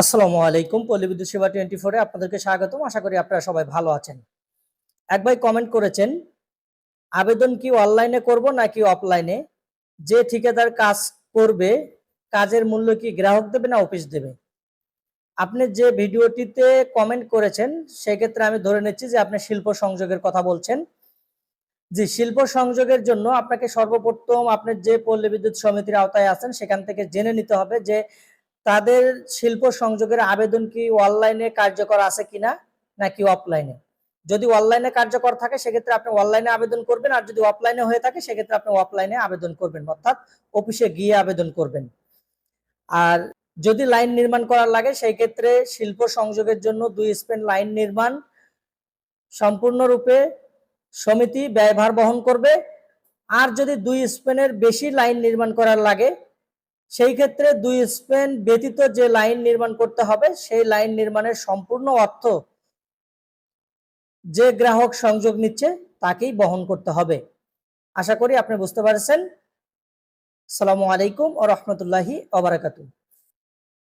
আসসালামু আলাইকুম। পল্লী বিদ্যুৎ সেবা টোয়েন্টি ফোরে আপনাদেরকে স্বাগতম। আশা করি আপনারা সবাই ভালো আছেন। এক ভাই কমেন্ট করেছেন, আবেদন কি অনলাইনে করব নাকি অফলাইনে যে ঠিকাদার কাজ করবে, কাজের মূল্য কি গ্রাহক দেবে না অফিস দেবে? আপনি যে ভিডিওটিতে কমেন্ট করেছেন, সেক্ষেত্রে আমি ধরে নিচ্ছি যে আপনি শিল্প সংযোগের কথা বলছেন। জি, শিল্প সংযোগের জন্য আপনাকে সর্বপ্রথম আপনি যে পল্লী বিদ্যুৎ সমিতির আওতায় আছেন, সেখান থেকে জেনে নিতে হবে যে তাদের শিল্প সংযোগের আবেদন কি অনলাইনে কার্যকর আছে কিনা, নাকি অফলাইনে যদি অনলাইনে কার্যকর থাকে, সেক্ষেত্রে আপনি অনলাইনে আবেদন করবেন, আর যদি অফলাইনে হয়ে থাকে, সেক্ষেত্রে আপনি অফলাইনে আবেদন করবেন, অর্থাৎ অফিসে গিয়ে আবেদন করবেন। আর যদি লাইন নির্মাণ করার লাগে সেই ক্ষেত্রে শিল্প সংযোগের জন্য দুই স্পেন লাইন নির্মাণ সম্পূর্ণরূপে সমিতি ব্যয়ভার বহন করবে। আর যদি দুই স্পেনের বেশি লাইন নির্মাণ করার লাগে সেই ক্ষেত্রে দুই স্পেন ব্যতীত যে লাইন নির্মাণ করতে হবে, সেই লাইন নির্মাণের সম্পূর্ণ অর্থ যে গ্রাহক সংযোগ নিচ্ছে তাকেই বহন করতে হবে। আশা করি আপনি বুঝতে পারছেন। সালামু আলাইকুম ও রহমতুল্লাহি ওবরাকাতুহ